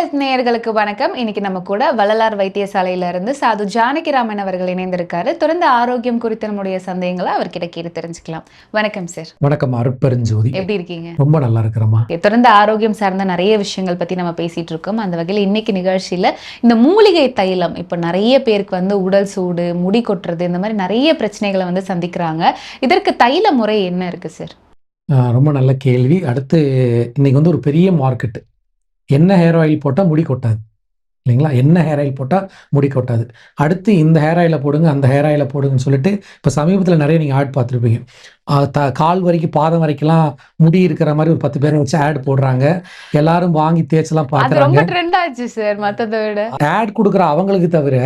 Health நேயர்களுக்கு வணக்கம். இன்னைக்கு நம்ம கூட வள்ளலார் வைத்தியசாலையில இருந்து சாது ஜானகிராமன் அவர்கள் இணைந்திருக்காரு. தொடர்ந்து ஆரோக்கியம் குறித்த நம்முடைய சந்தேகங்களை அவர்கிட்ட கேட்டு தெரிஞ்சுக்கலாம். வணக்கம் சார் வணக்கம் அருட்பெருஞ்சோதி. எப்படி இருக்கீங்க? ரொம்ப நல்லா இருக்கிறம்மா. Okay, தொடர்ந்து ஆரோக்கியம் சார்ந்த நிறைய விஷயங்கள் பத்தி நம்ம பேசிட்டு இருக்கோம். அந்த வகையில் இன்னைக்கு நிகழ்ச்சியில இந்த மூலிகை தைலம் இப்போ நிறைய பேருக்கு வந்து உடல் சூடு முடி கொட்டுறது இந்த மாதிரி நிறைய பிரச்சனைகளை வந்து சந்திக்கிறாங்க. இதற்கு தைல முறை என்ன இருக்கு சார் ரொம்ப நல்ல கேள்வி. அடுத்து இன்னைக்கு வந்து ஒரு பெரிய மார்க்கெட்டு என்ன ஹேர் ஆயில் போட்டால் முடி கொட்டாது. இல்லைங்களா? என்ன ஹேர் ஆயில் போட்டால் முடி கொட்டாது. அடுத்து இந்த ஹேர் ஆயிலை போடுங்க அந்த ஹேர் ஆயிலை போடுங்கன்னு சொல்லிட்டு இப்போ சமீபத்தில் நிறைய நீங்கள் ஆட் பார்த்துருப்பீங்க. த கால் வரைக்கும் பாதம் வரைக்கும்லாம் முடி இருக்கிற மாதிரி ஒரு பத்து பேரை வச்சு ஆட் போடுறாங்க. எல்லாரும் வாங்கி தேய்ச்சலாம் பார்க்குறாங்க ட்ரெண்ட் ஆச்சு சார் மத்ததை விட. ஆட் கொடுக்குற அவங்களுக்கு தவிர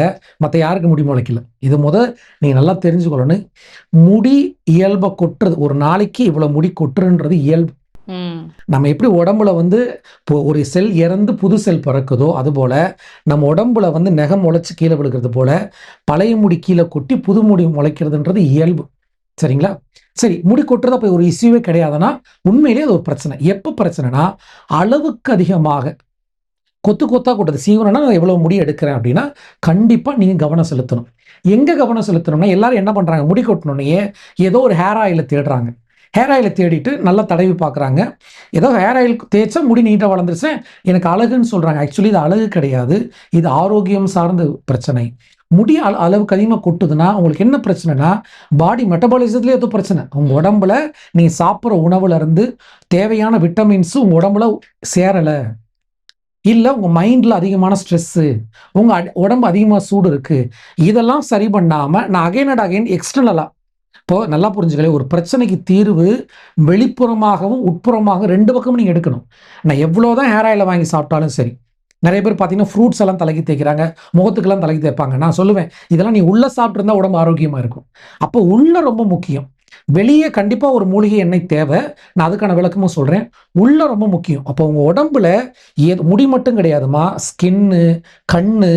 மற்ற யாருக்கு முடி முளைக்கல. இது முத நீங்கள் நல்லா தெரிஞ்சுக்கொள்ளணும். முடி இயல்பை கொட்டுறது ஒரு நாளைக்கு இவ்வளோ முடி கொட்டுறன்றது இயல்பு. நம்ம எப்படி உடம்புல வந்து இப்போ ஒரு செல் இறந்து புது செல் பிறக்குதோ அதுபோல் நம்ம உடம்புல வந்து நெகம் முளைச்சி கீழே விழுகிறது போல் பழைய முடி கீழே கொட்டி புது முடி முளைக்கிறதுன்றது இயல்பு. சரிங்களா? சரி முடி கொட்டுறது அப்போ ஒரு இஷ்யூவே கிடையாதுன்னா உண்மையிலேயே அது ஒரு பிரச்சனை. எப்போ பிரச்சனைனா அளவுக்கு அதிகமாக. கொத்து கொத்தாக கொட்டது. சீவனம்னா நான் எவ்வளோ முடி எடுக்கிறேன் அப்படின்னா கண்டிப்பாக நீங்கள் கவனம் செலுத்தணும். எங்கே கவனம் செலுத்தணும்னா எல்லாரும் என்ன பண்ணுறாங்க முடி கொட்டணுன்னே ஏதோ ஒரு ஹேர் ஆயிலை தேடுறாங்க. ஹேர் ஆயிலை தேடிட்டு நல்லா தடவி பார்க்குறாங்க. ஏதோ ஹேர் ஆயில் தேய்ச்சா முடி நீட்டாக வளர்ந்துருச்சு எனக்கு அழகுன்னு சொல்கிறாங்க ஆக்சுவலி இது அழகு கிடையாது. இது ஆரோக்கியம் சார்ந்த பிரச்சனை. முடி அள அளவுக்கு அதிகமாக கொட்டுதுன்னா உங்களுக்கு என்ன பிரச்சனைனா பாடி மெட்டபாலிசத்துலேயே ஏதோ பிரச்சனை. உங்கள் உடம்புல நீங்கள் சாப்பிட்ற உணவுலேருந்து தேவையான விட்டமின்ஸு உங்கள் உடம்புல சேரலை. இல்லை உங்கள் மைண்டில் அதிகமான ஸ்ட்ரெஸ்ஸு உங்கள் உடம்பு அதிகமாக சூடு இருக்குது இதெல்லாம் சரி பண்ணாமல் நான் அகைன் அண்ட் அகைன் எக்ஸ்டர்னலாக இப்போ நல்லா புரிஞ்சுக்கல ஒரு பிரச்சனைக்கு தீர்வு வெளிப்புறமாகவும் உட்புறமாகவும் ரெண்டு பக்கமும் நீங்கள் எடுக்கணும். நான் எவ்வளோ தான் ஹேர் ஆயிலை வாங்கி சாப்பிட்டாலும் சரி நிறைய பேர் பார்த்தீங்கன்னா ஃப்ரூட்ஸ் எல்லாம் தலைக்கு தேய்க்கிறாங்க முகத்துக்கெல்லாம் தலைக்கு தேய்ப்பாங்க. நான் சொல்லுவேன் இதெல்லாம் நீ உள்ளே சாப்பிட்ருந்தா உடம்பு ஆரோக்கியமாக இருக்கும். அப்போ உள்ள ரொம்ப முக்கியம். வெளியே கண்டிப்பாக ஒரு மூலிகை எண்ணெய் தேவை. நான் அதுக்கான விளக்கமும் சொல்கிறேன் உள்ள ரொம்ப முக்கியம். அப்போ உங்கள் உடம்புல ஏ முடி மட்டும் கிடையாதுமா ஸ்கின்னு கண்ணு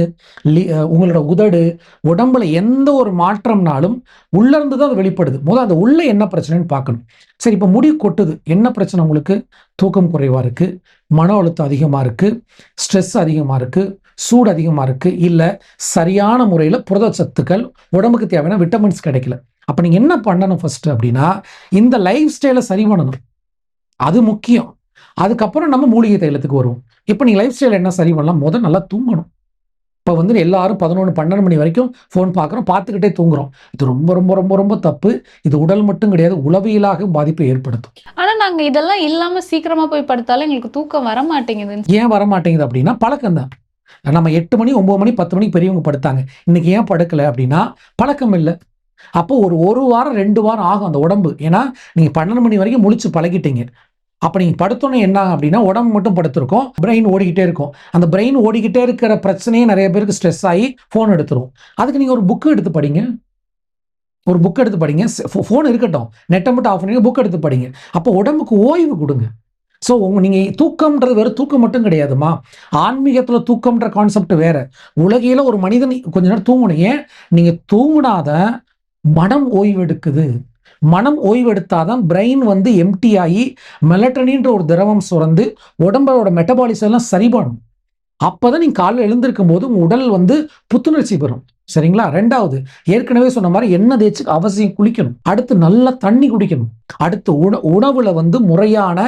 லி உங்களோட உதடு உடம்புல எந்த ஒரு மாற்றம்னாலும் உள்ள இருந்து தான் அது வெளிப்படுது. முதல் அந்த உள்ள என்ன பிரச்சனைன்னு பார்க்கணும். சரி இப்போ முடி கொட்டுது. என்ன பிரச்சனை உங்களுக்கு? தூக்கம் குறைவாக இருக்குது மன அழுத்தம் அதிகமாக இருக்குது ஸ்ட்ரெஸ் அதிகமாக இருக்குது சூடு அதிகமாக இருக்குது இல்லை சரியான முறையில் புரதச்சத்துக்கள் உடம்புக்கு தேவையான விட்டமின்ஸ் கிடைக்கல. அப்போ நீங்கள் என்ன பண்ணணும் ஃபர்ஸ்ட் அப்படின்னா இந்த லைஃப் ஸ்டைலை சரி பண்ணணும். அது முக்கியம். அதுக்கப்புறம் நம்ம மூலிகை தைலத்துக்கு வருவோம். இப்போ நீங்கள் லைஃப் ஸ்டைல் என்ன சரி பண்ணலாம்? முதல் நல்லா தூங்கணும். இப்போ வந்து எல்லாரும் பதினொன்று பன்னெண்டு மணி வரைக்கும் ஃபோன் பார்க்குறோம் பார்த்துக்கிட்டே தூங்குறோம். இது ரொம்ப ரொம்ப ரொம்ப ரொம்ப தப்பு. இது உடல் மட்டும் கிடையாது உளவியலாக பாதிப்பை ஏற்படுத்தும். ஆனா நாங்க இதெல்லாம் இல்லாம சீக்கிரமா போய் படுத்தாலும் எங்களுக்கு தூக்கம் வர மாட்டேங்குதுன்னு ஏன் வர மாட்டேங்குது அப்படின்னா பழக்கம் தான் நம்ம எட்டு மணி ஒம்பது மணி பத்து மணிக்கு பெரியவங்க படுத்தாங்க. இன்னைக்கு ஏன் படுக்கலை அப்படின்னா பழக்கம் இல்லை. அப்போ ஒரு ஒரு வாரம் ரெண்டு வாரம் ஆகும் அந்த உடம்பு. ஏன்னா நீங்கள் பன்னெண்டு மணி வரைக்கும் முழிச்சு பழகிட்டீங்க. அப்போ நீங்கள் படுத்தோன்னே என்ன அப்படின்னா உடம்பு மட்டும் படுத்திருக்கோம். பிரெயின் ஓடிக்கிட்டே இருக்கும். அந்த பிரெயின் ஓடிக்கிட்டே இருக்கிற பிரச்சனையே நிறைய பேருக்கு ஸ்ட்ரெஸ் ஆகி ஃபோன் எடுத்துரும். அதுக்கு நீங்கள் ஒரு புக்கு எடுத்து படிங்க. ஒரு புக் எடுத்து படிங்க. ஃபோன் இருக்கட்டும். நெட்டை மட்டும் ஆஃப் பண்ணி புக் எடுத்து படிங்க. அப்போ உடம்புக்கு ஓய்வு கொடுங்க. ஸோ உங்க நீங்கள் தூக்கம்ன்றது வேறு தூக்கம் மட்டும் கிடையாதுமா. ஆன்மீகத்தில் தூக்கம்ன்ற கான்செப்ட் வேற. உலகையில் ஒரு மனிதன் கொஞ்ச நேரம் தூங்கணும். ஏன்? நீங்கள் தூங்கினாத மனம் ஓய்வெடுக்குது. மனம் ஓய்வெடுத்தாதான் பிரெயின் வந்து எம்டி ஆகி மெலட்டனின்ற ஒரு திரவம் சுரந்து உடம்போட மெட்டபாலிசம் எல்லாம் சரி பண்ணும். நீங்கள் காலையில் எழுந்திருக்கும் போது உங்கள் உடல் வந்து புத்துணர்ச்சி பெறும். சரிங்களா? ரெண்டாவது ஏற்கனவே சொன்ன மாதிரி எண்ணெய் தேய்ச்சி அவசியம் குளிக்கணும். அடுத்து நல்லா தண்ணி குடிக்கணும். அடுத்து உண உணவுல வந்து முறையான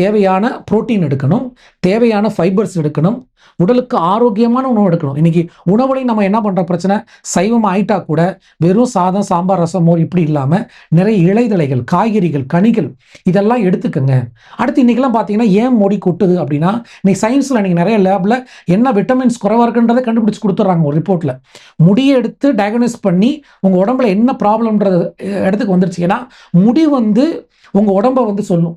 தேவையான புரோட்டீன் எடுக்கணும். தேவையான ஃபைபர்ஸ் எடுக்கணும். உடலுக்கு ஆரோக்கியமான உணவு எடுக்கணும். இன்னைக்கு உணவுலையும் நம்ம என்ன பண்ற பிரச்சனை சைவம் ஆயிட்டா கூட வெறும் சாதம் சாம்பார் ரசம் மோர் இப்படி இல்லாம நிறைய இலைதலைகள் காய்கறிகள் கனிகள் இதெல்லாம் எடுத்துக்கோங்க. அடுத்து இன்னைக்கெல்லாம் பார்த்தீங்கன்னா ஏன் முடி கொட்டுது அப்படின்னா இன்னைக்கு சயின்ஸ்ல இன்னைக்கு நிறைய லேப்ல என்ன விட்டமின்ஸ் குறைவா இருக்குன்றதை கண்டுபிடிச்சு கொடுத்துட்றாங்க ஒரு ரிப்போர்ட்ல முடியை எடுத்து டயக்னோஸ் பண்ணி உங்க உடம்புல என்ன ப்ராப்ளம்ன்றது இடத்துக்கு வந்துருச்சு. ஏன்னா முடி வந்து உங்க உடம்ப வந்து சொல்லும்.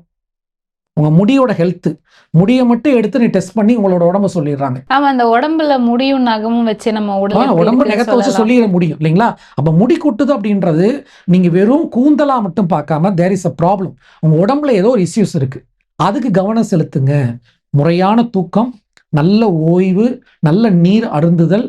உங்க முடியோட ஹெல்த் முடியை மட்டும் எடுத்து நீ டெஸ்ட் பண்ணி உங்களோட உடம்ப சொல்லிடுறாங்க. ஆமா அந்த உடம்புல முடியும் நகமும் வச்சு நம்ம உடல் உடம்பு நகத்தை வச்சு. சொல்லிட முடியும் இல்லைங்களா? அப்ப முடி கொட்டுது அப்படின்றது நீங்க வெறும் கூந்தலா மட்டும் பார்க்காம தேர் இஸ் அ ப்ராப்ளம் உங்க உடம்புல ஏதோ ஒரு இஷ்யூஸ் இருக்கு. அதுக்கு கவனம் செலுத்துங்க. முறையான தூக்கம் நல்ல ஓய்வு நல்ல நீர் அருந்துதல்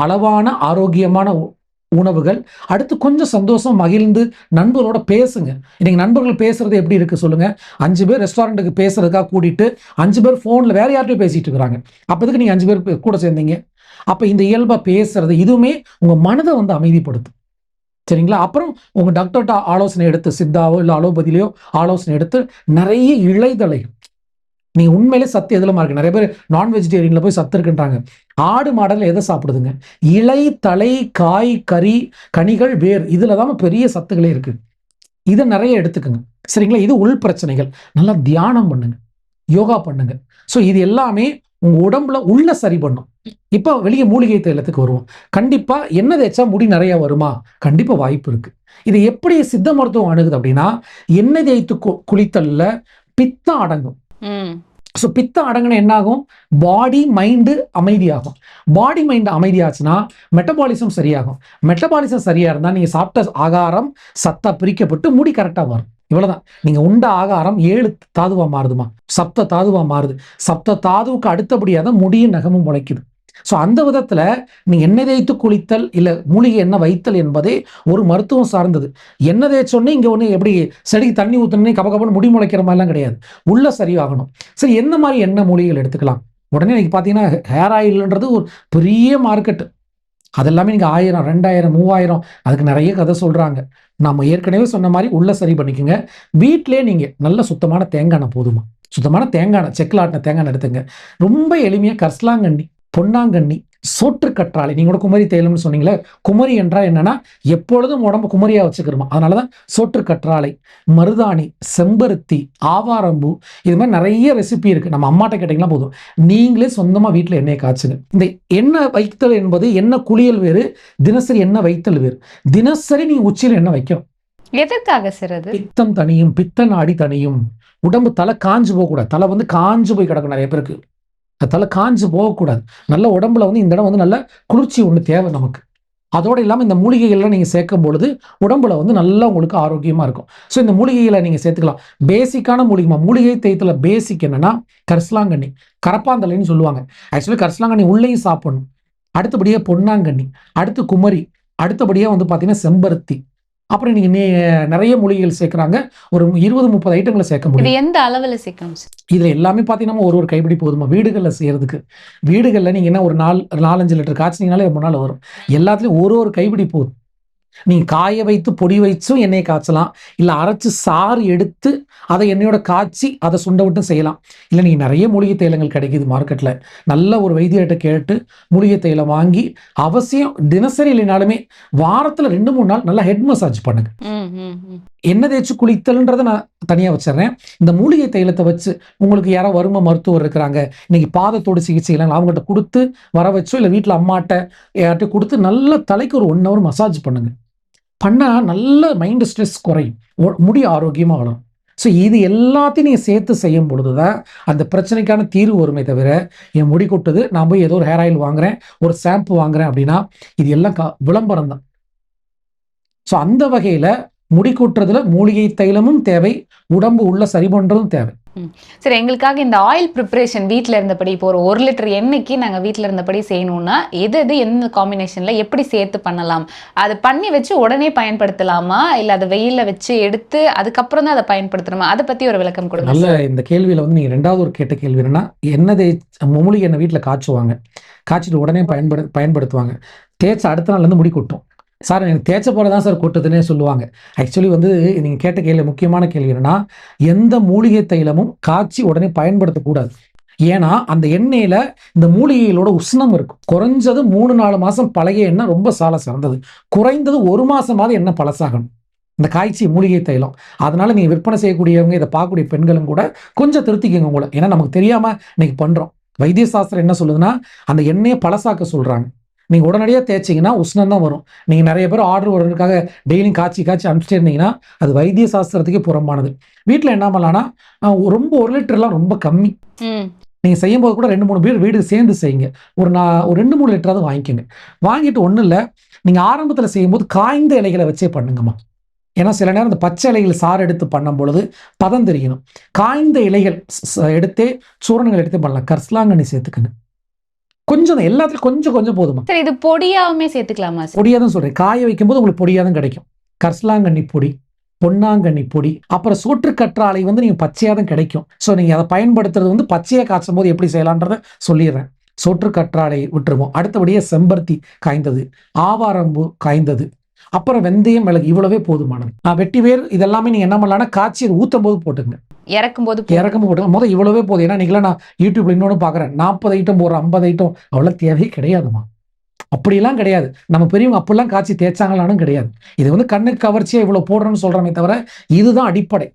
அளவான ஆரோக்கியமான உ- உணவுகள். அடுத்து கொஞ்சம் சந்தோஷம் மகிழ்ந்து நண்பர்களோட பேசுங்க. இன்னைக்கு நண்பர்கள் பேசுறது எப்படி இருக்கு சொல்லுங்க. அஞ்சு பேர் ரெஸ்டாரண்ட்டுக்கு பேசுறதுக்காக கூட்டிட்டு அஞ்சு பேர் ஃபோனில் வேற யார்ட்டையும் பேசிட்டு இருக்கிறாங்க. அப்போதுக்கு நீங்கள் அஞ்சு பேர் கூட சேர்ந்தீங்க? அப்போ இந்த இயல்பாக பேசுறது இதுவுமே உங்கள் மனதை வந்து அமைதிப்படுத்தும். சரிங்களா? அப்புறம் உங்கள் டாக்டர்கிட்ட ஆலோசனை எடுத்து சித்தாவோ இல்லை அலோபதியிலையோ ஆலோசனை எடுத்து நிறைய இழைதலைகள். நீங்க உண்மையிலே சத்து எதுலமா இருக்கு நிறைய பேர் நான் வெஜிடேரியனில் போய் சத்து இருக்குன்றாங்க. ஆடு மாடல் எதை சாப்பிடுதுங்க? இலை தலை காய் கறி கனிகள் வேர் இதில் தான் பெரிய சத்துக்களே இருக்கு. இதை நிறைய எடுத்துக்கோங்க. சரிங்களா? இது உள் பிரச்சனைகள். நல்லா தியானம் பண்ணுங்க. யோகா பண்ணுங்க. ஸோ இது எல்லாமே உங்க உடம்புல உள்ள சரி பண்ணும். இப்போ வெளியே மூலிகை தைலத்துக்கு வருவோம். கண்டிப்பா என்ன தேய்ச்சா முடி நிறைய வருமா? கண்டிப்பா வாய்ப்பு இருக்கு. இது எப்படி சித்த மருத்துவம் அணுகுது அப்படின்னா எண்ணெய் தேய்த்து கு- குளித்தல்ல பித்தம் அடங்கும். ம். ஸோ பித்தம் அடங்கின என்ன ஆகும் பாடி மைண்டு அமைதியாகும். பாடி மைண்டு அமைதியாச்சுன்னா மெட்டபாலிசம் சரியாகும். மெட்டபாலிசம் சரியாக இருந்தால் நீங்கள் சாப்பிட்ட ஆகாரம் சத்தா பிரிக்கப்பட்டு முடி கரெக்டாக வரும் இவ்வளோதான் நீங்கள் உண்ட ஆகாரம் ஏழு தாதுவாக மாறுதுமா? சப்த தாதுவாக மாறுது. சப்த தாதுவுக்கு அடுத்தபடியாக தான் முடியும் நகமும் முளைக்குது. ஸோ அந்த விதத்தில் நீ எண்ணெய் தேய்த்து குளித்தல் இல்லை மூலிகை எண்ணெய் வைத்தல் என்பதே ஒரு மருத்துவம் சார்ந்தது. எண்ணெய் தேய்ச்சோன்னே இங்கே ஒன்று எப்படி செடிக்கு தண்ணி ஊற்றணுன்னே கப கபன்னு முடி முளைக்கிற மாதிரிலாம் கிடையாது. உள்ள சரியாகணும் சரி எந்த மாதிரி எண்ணெய் மூலிகைகள் எடுத்துக்கலாம்? உடனே இன்னைக்கு பார்த்தீங்கன்னா ஹேர் ஆயில்ன்றது ஒரு பெரிய மார்க்கெட்டு அதெல்லாமே நீங்கள் ஆயிரம் ரெண்டாயிரம் மூவாயிரம் அதுக்கு நிறைய கதை சொல்கிறாங்க நம்ம ஏற்கனவே சொன்ன மாதிரி உள்ள சரி பண்ணிக்கோங்க. வீட்டிலே நீங்கள் நல்ல சுத்தமான தேங்காய் எண்ணெய் போதுமா? சுத்தமான தேங்காய் செக்கில் ஆட்டின தேங்காய் எடுத்துங்க ரொம்ப எளிமையாக கர்ஸ்லாங்கண்ணி பொன்னாங்கண்ணி சோற்று கற்றாழை. நீங்க கூட குமரி தைலம்னு சொன்னீங்களே குமரி என்றால் என்னன்னா எப்பொழுதும் உடம்பு குமரியா வச்சுக்கிறோமா? அதனால தான் சோற்று கற்றாழை மருதாணி செம்பருத்தி ஆவாரம்பூ இது மாதிரி நிறைய ரெசிபி இருக்கு. நம்ம அம்மாட்ட கேட்டிங்கன்னா போதும். நீங்களே சொந்தமா வீட்டில் எண்ணெயை காய்ச்சுங்க. இந்த எண்ணெய் வைத்தல் என்பது எண்ணெய் குளியல் வேறு தினசரி எண்ணெய் வைத்தல் வேறு. தினசரி நீ உச்சியில் எண்ணெய் வைக்கணும். எதற்காக சார் அது? பித்தம் தனியும் பித்த நாடி தனியும். உடம்பு தலை காஞ்சு போகக்கூடாது. தலை வந்து காஞ்சு போய் கிடக்கும் நிறைய பேருக்கு. அது தலை காஞ்சு போகக்கூடாது. நல்ல உடம்புல வந்து இந்த இடம் வந்து நல்ல குளிர்ச்சி ஒன்று தேவை நமக்கு. அதோடு இல்லாமல் இந்த மூலிகைகள்லாம் நீங்கள் சேர்க்கும் பொழுது உடம்புல வந்து நல்லா உங்களுக்கு ஆரோக்கியமாக இருக்கும். ஸோ இந்த மூலிகைகளை நீங்கள் சேர்த்துக்கலாம். பேசிக்கான மூலிகைமா மூலிகை தேய்த்துல பேசிக் என்னன்னா கரிசலாங்கண்ணி. கரப்பாந்தலைன்னு சொல்லுவாங்க. ஆக்சுவலி கரிசலாங்கண்ணி உள்ளேயும் சாப்பிடணும். அடுத்தபடியாக பொன்னாங்கண்ணி அடுத்து குமரி அடுத்தபடியாக வந்து பார்த்தீங்கன்னா செம்பருத்தி. அப்புறம் நீங்கள் நீ நிறைய மூலிகைகள் சேர்க்குறாங்க. ஒரு இருபது முப்பது ஐட்டங்களை சேர்க்க முடியும். எந்த அளவுல சேர்க்கணும் சார் இதில் எல்லாமே பார்த்தீங்கன்னா ஒரு ஒரு கைப்பிடி போதுமா? வீடுகளில் செய்யறதுக்கு. வீடுகளில் நீங்கள் என்ன ஒரு நாலு நாலஞ்சு லிட்டர் காய்ச்சினீங்கனாலே ரொம்ப நாள் வரும். எல்லாத்துலேயும் ஒரு ஒரு கைப்பிடி போதும். நீங்கள் காய வைத்து பொடி வைச்சும் எண்ணெயை காய்ச்சலாம். இல்லை அரைச்சு சாறு எடுத்து அதை எண்ணெயோட காய்ச்சி அதை சுண்ட விட்டும் செய்யலாம். இல்லை நீங்கள் நிறைய மூலிகை தைலங்கள் கிடைக்குது மார்க்கெட்டில் நல்ல ஒரு வைத்தியர்கிட்ட கேட்டு மூலிகை தைலம் வாங்கி அவசியம் தினசரி இல்லைனாலுமே வாரத்தில் ரெண்டு மூணு நாள் நல்லா ஹெட் மசாஜ் பண்ணுங்க. எண்ணெய் தேய்ச்சி குளித்தல்ன்றதை நான் தனியாக வச்சிடுறேன். இந்த மூலிகை தைலத்தை வச்சு உங்களுக்கு யாரோ வரும மருத்துவர் இருக்கிறாங்க இன்னைக்கு பாதத்தோடு சிகிச்சை இல்லை அவங்கள்ட்ட கொடுத்து வர வச்சோ இல்லை வீட்டில் அம்மாட்ட யார்கிட்ட கொடுத்து நல்ல தலைக்கு ஒரு ஒன் ஹவர் மசாஜ் பண்ணுங்க. பண்ணால் நல்ல மைண்டு ஸ்ட்ரெஸ் குறையும். முடி ஆரோக்கியமாக வளரும். ஸோ இது எல்லாத்தையும் நீங்கள் சேர்த்து செய்யும் பொழுது தான் அந்த பிரச்சனைக்கான தீர்வு வருமே தவிர என் முடி கொட்டுது நான் போய் ஏதோ ஒரு ஹேர் ஆயில் வாங்குறேன் ஒரு ஷாம்பு வாங்குறேன் அப்படின்னா இது எல்லாம் க விளம்பரம் தான் ஸோ அந்த வகையில் முடி கொட்டுறதுல மூலிகை தைலமும் தேவை உடம்பு உள்ள சரி பண்றதும் தேவை. சரி எங்களுக்காக இந்த ஆயில் ப்ரிப்பரேஷன் வீட்ல இருந்தபடி இப்போ ஒரு ஒரு லிட்டர் எண்ணெய்க்கு நாங்க வீட்ல இருந்தபடி செய்யணும்னா எது எது எந்த காம்பினேஷன்ல எப்படி சேர்த்து பண்ணலாம்? அது பண்ணி வச்சு உடனே பயன்படுத்தலாமா? இல்ல அதை வெயில்ல வச்சு எடுத்து அதுக்கப்புறம் தான் அதை பயன்படுத்தணுமா? அதை பத்தி ஒரு விளக்கம் கொடுங்க. நல்ல இந்த கேள்வியில வந்து நீங்க ரெண்டாவது ஒரு கேட்ட கேள்வி என்னன்னா எண்ணெய் மூலிகை எண்ணெய் வீட்டில் காய்ச்சுவாங்க. காய்ச்சிட்டு உடனே பயன்படு பயன்படுத்துவாங்க. தேய்ச்ச அடுத்த நாள்ல இருந்து முடி கொட்டும். சார் எனக்கு தேய்ச்ச போல தான் சார் கொட்டுதுன்னே சொல்லுவாங்க. ஆக்சுவலி வந்து நீங்கள் கேட்ட கேள்வி முக்கியமான கேள்வி என்னன்னா எந்த மூலிகை தைலமும் காய்ச்சி உடனே பயன்படுத்தக்கூடாது ஏன்னா அந்த எண்ணெயில் இந்த மூலிகைகளோட உஷ்ணம் இருக்கும். குறைஞ்சது மூணு நாலு மாதம் பழைய எண்ணெய் ரொம்ப சால சிறந்தது. குறைந்தது ஒரு மாதமாவது எண்ணெய் பழசாகணும். இந்த காய்ச்சி மூலிகை தைலம். அதனால நீங்கள் விற்பனை செய்யக்கூடியவங்க இதை பார்க்கக்கூடிய பெண்களும் கூட கொஞ்சம் திருத்திக்கங்க உங்களை. ஏன்னா நமக்கு தெரியாமல் இன்னைக்கு பண்ணுறோம் வைத்திய சாஸ்திரம் என்ன சொல்லுதுன்னா அந்த எண்ணெயை பழசாக்க சொல்கிறாங்க நீங்க உடனடியாக தேய்ச்சிங்கன்னா உஷ்ணம் தான் வரும். நீங்க நிறைய பேர் ஆர்டர் வர்றதுக்காக டெய்லியும் காய்ச்சி காய்ச்சி அனுப்பிச்சிட்டே இருந்தீங்கன்னா அது வைத்திய சாஸ்திரத்துக்கே புறம்பானது. வீட்டில் என்ன பண்ணலாம்னா அஹ், ரொம்ப ஒரு லிட்டர்லாம் ரொம்ப கம்மி. ம். நீங்க செய்யும் போது கூட ரெண்டு மூணு பேர் வீடு சேர்ந்து செய்யுங்க. ஒரு நான் ஒரு ரெண்டு மூணு லிட்டராவது வாங்கிக்கோங்க. வாங்கிட்டு ஒன்றும் இல்லை நீங்கள் ஆரம்பத்தில் செய்யும்போது காய்ந்த இலைகளை வச்சே பண்ணுங்கம்மா. ஏன்னா சில நேரம் இந்த பச்சை இலைகள் சாறு எடுத்து பண்ணும் பொழுது பதம் தெரியணும் காய்ந்த இலைகள் எடுத்தே சூரணங்கள் எடுத்தே பண்ணலாம். கர்சலாங்கண்ணி சேர்த்துக்குங்க. கொஞ்சம் தான் எல்லாத்துலையும் கொஞ்சம் கொஞ்சம் போதுமா? சார் இது பொடியாவுமே சேர்த்துக்கலாமா சார் பொடியாக தான் சொல்கிறேன் காய வைக்கும்போது உங்களுக்கு பொடியாக தான் கிடைக்கும். கரிசலாங்கண்ணி பொடி பொன்னாங்கண்ணி பொடி அப்புறம் சோற்று கற்றாழை வந்து நீங்கள் பச்சையாக தான் கிடைக்கும். ஸோ நீங்கள் அதை பயன்படுத்துறது வந்து பச்சையாக காய்ச்சும் போது எப்படி செய்யலான்றதை சொல்லிடுறேன். சோற்று கற்றாழை விட்டுருவோம். அடுத்தபடியே செம்பருத்தி காய்ந்தது ஆவாரம்பூ காய்ந்தது அப்புறம் வெந்தயம் மிளகு இவ்வளவே போதுமானது. நான் வெட்டி வேர் இதெல்லாமே நீங்கள் என்ன பண்ணலாம்னா காய்ச்சி ஊற்றும் போது போட்டுங்க இறக்கும் போது இறக்கும் போட்டுங்க முதல் இவ்வளவே போதும். ஏன்னா நீங்களா நான் யூடியூப்ல இன்னொன்று பார்க்குறேன். நாற்பது ஐட்டம் போடுற ஐம்பது ஐட்டம். அவ்வளோ தேவையே கிடையாதுமா அப்படிலாம் கிடையாது. நம்ம பெரியவங்க அப்படிலாம் காய்ச்சி தேய்ச்சாங்களானும் கிடையாது. இது வந்து கண்ணுக்கு கவர்ச்சியாக இவ்வளோ போடுறோன்னு சொல்கிறோமே தவிர இதுதான் அடிப்படை.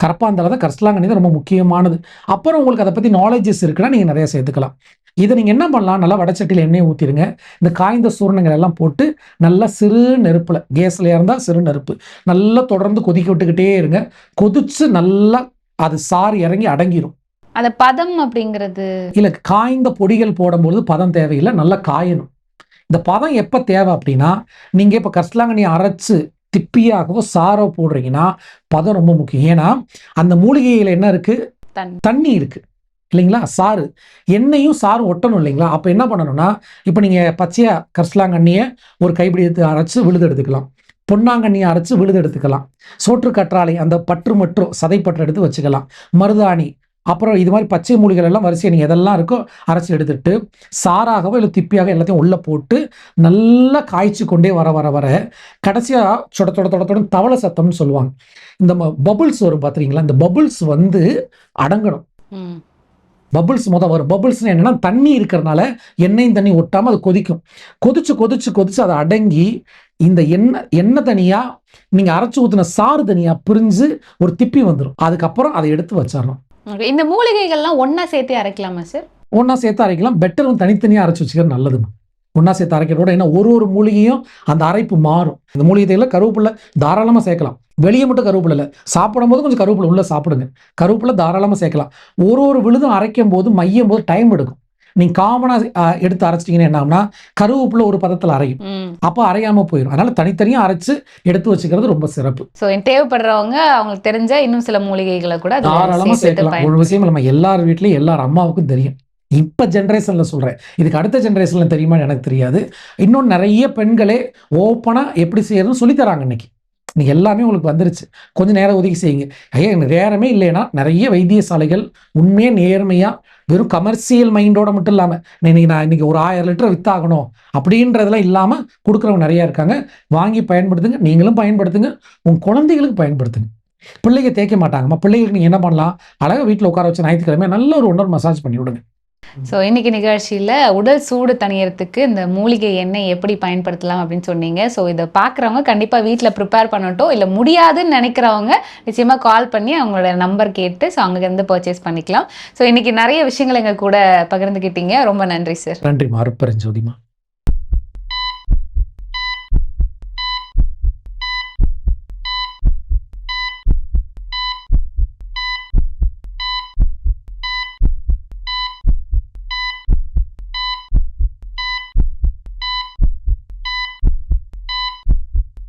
கரப்பாந்தலை தான் கரிசலாங்கண்ணி தான் ரொம்ப முக்கியமானது. அப்புறம் உங்களுக்கு அதை பற்றி நாலேஜஸ் இருக்குன்னா நீங்கள் நிறைய சேர்த்துக்கலாம். இதை நீங்கள் என்ன பண்ணலாம்? நல்லா வடச்சட்டியில் எண்ணெய் ஊற்றிடுங்க இந்த காய்ந்த சூரணங்கள் எல்லாம் போட்டு நல்லா சிறு நெருப்பில் கேஸில் இருந்தால் சிறு நெருப்பு. நல்லா தொடர்ந்து கொதிக்க விட்டுக்கிட்டே இருங்க. கொதிச்சு நல்லா அது சாறு இறங்கி அடங்கிரும். அந்த பதம் அப்படிங்கிறது? இல்லை காய்ந்த பொடிகள் போடும்போது பதம் தேவையில்லை நல்லா காயணும். இந்த பதம் எப்போ தேவை அப்படின்னா நீங்கள் இப்போ கரிசலாங்கண்ணி அரைச்சு திப்பியாகவோ சாரோ போடுறீங்கன்னா பதம் ரொம்ப முக்கியம். ஏன்னா அந்த மூலிகையில் என்ன இருக்குது தண்ணி. தண்ணி இருக்குது இல்லைங்களா? சாறு. எண்ணெயும் சாறு ஒட்டணும் இல்லைங்களா? அப்போ என்ன பண்ணணும்னா இப்போ நீங்கள் பச்சையாக கரிசலாங்கண்ணியை ஒரு கைப்பிடி எடுத்து அரைச்சு விழுது எடுத்துக்கலாம். பொன்னாங்கண்ணியை அரைச்சு விழுது எடுத்துக்கலாம். சோற்று கற்றாழை அந்த பற்று மற்றும் சதைப்பற்று எடுத்து வச்சுக்கலாம். மருதாணி அப்புறம் இது மாதிரி பச்சை மூலிகள் எல்லாம் வரிசையை நீங்கள் எதெல்லாம் இருக்கோ அரைச்சி எடுத்துட்டு சாராகவோ இல்லை திப்பியாக எல்லாத்தையும் உள்ளே போட்டு நல்லா காய்ச்சி கொண்டே வர வர வர கடைசியாக சொட தொட தொட தொட தவளை சத்தம்னு சொல்லுவாங்க. இந்த பபுள்ஸ் வரும் பார்த்துறீங்களா இந்த பபுள்ஸ் வந்து அடங்கணும். ம். பபுள்ஸ் முத வரும். பபுள்ஸ்னு என்னன்னா தண்ணி இருக்கிறனால எண்ணெயும் தண்ணி ஒட்டாமல் அது கொதிக்கும். கொதிச்சு கொதிச்சு கொதிச்சு அதை அடங்கி இந்த எண்ணெய் எண்ணெய் தனியா நீங்கள் அரைச்சி ஊற்றின சாறு தனியா பிரிஞ்சு ஒரு திப்பி வந்துடும் அதுக்கப்புறம் அதை எடுத்து வச்சிடணும். இந்த மூலிகைகள்லாம் ஒண்ணா சேர்த்தே அரைக்கலாமா சார் ஒன்றா சேர்த்து அரைக்கலாம். பெட்டர் வந்து தனித்தனியாக அரைச்சி வச்சுக்கிறது நல்லதுமா ஒன்றா சேர்த்து அரைக்கிறதோட ஏன்னா ஒரு ஒரு மூலிகையும் அந்த அரைப்பு மாறும். இந்த மூலிகை தையில கருவேப்பிலை தாராளமாக சேர்க்கலாம். வெளியே மட்டும் கருவேப்பிலை இல்லை. சாப்பிடும்போது கொஞ்சம் கருவேப்பிலை உள்ள சாப்பிடுங்க. கருவேப்பிலை தாராளமாக சேர்க்கலாம். ஒரு ஒரு விழுதும் அரைக்கும் போது மையும் போது டைம் எடுக்கும் நீங்கள் காமனாக எடுத்து அரைச்சிட்டிங்கன்னா என்ன ஆகும்னா கருவேப்பிலை ஒரு பதத்தில் அரையும். அப்போ அரையாமல் போயிடும் அதனால தனித்தனியாக அரைச்சு எடுத்து வச்சுக்கிறது ரொம்ப சிறப்பு. ஸோ தேவைப்படுறவங்க அவங்களுக்கு தெரிஞ்ச இன்னும் சில மூலிகைகளை கூட சேர்த்து சேர்க்கலாம். ஒரு விஷயம் நம்ம எல்லார் வீட்லேயும் எல்லார் அம்மாவுக்கும் தெரியும். இப்போ ஜென்ரேஷனில் சொல்கிறேன் இதுக்கு அடுத்த ஜென்ரேஷனில் தெரியுமா எனக்கு தெரியாது. இன்னும் நிறைய பெண்களே ஓப்பனாக எப்படி செய்யறதுன்னு சொல்லித் தராங்க இன்னைக்கு. இன்னைக்கு எல்லாமே உங்களுக்கு வந்துருச்சு. கொஞ்சம் நேரம் ஒதுக்கி செய்யுங்க. ஐயா எனக்கு நேரமே இல்லைன்னா நிறைய வைத்தியசாலைகள் உண்மையாக நேர்மையாக வெறும் கமர்ஷியல் மைண்டோட மட்டும் இல்லாமல் இன்னைக்கு நான் இன்னைக்கு ஒரு ஆயிரம் லிட்டர் வித்தாகணும் அப்படின்றதெல்லாம் இல்லாமல் கொடுக்குறவங்க நிறையா இருக்காங்க. வாங்கி பயன்படுத்துங்க. நீங்களும் பயன்படுத்துங்க. உங்கள் குழந்தைகளுக்கு பயன்படுத்துங்க. பிள்ளைங்க தேய்க்க மாட்டாங்கம்மா. பிள்ளைகளுக்கு நீங்கள் என்ன பண்ணலாம்? அழகாக வீட்டில் உட்கார வச்சு ஞாயிற்றுக்கிழமை நல்ல ஒரு ஒன்றரை மசாஜ் பண்ணி விடுங்க ஸோ இன்னைக்கு நிகழ்ச்சியில் உடல் சூடு தணியறதுக்கு இந்த மூலிகை எண்ணெய் எப்படி பயன்படுத்தலாம் அப்படின்னு சொன்னீங்க. ஸோ இதை பார்க்குறவங்க கண்டிப்பாக வீட்டில் ப்ரிப்பேர் பண்ணட்டும். இல்லை முடியாதுன்னு நினைக்கிறவங்க நிச்சயமாக கால் பண்ணி அவங்களோட நம்பர் கேட்டு ஸோ அங்கேருந்து பர்ச்சேஸ் பண்ணிக்கலாம். ஸோ இன்னைக்கு நிறைய விஷயங்கள் எங்கள் கூட பகிர்ந்துக்கிட்டீங்க ரொம்ப நன்றி சார் நன்றி மறுப்பெருஞ்சோதிமா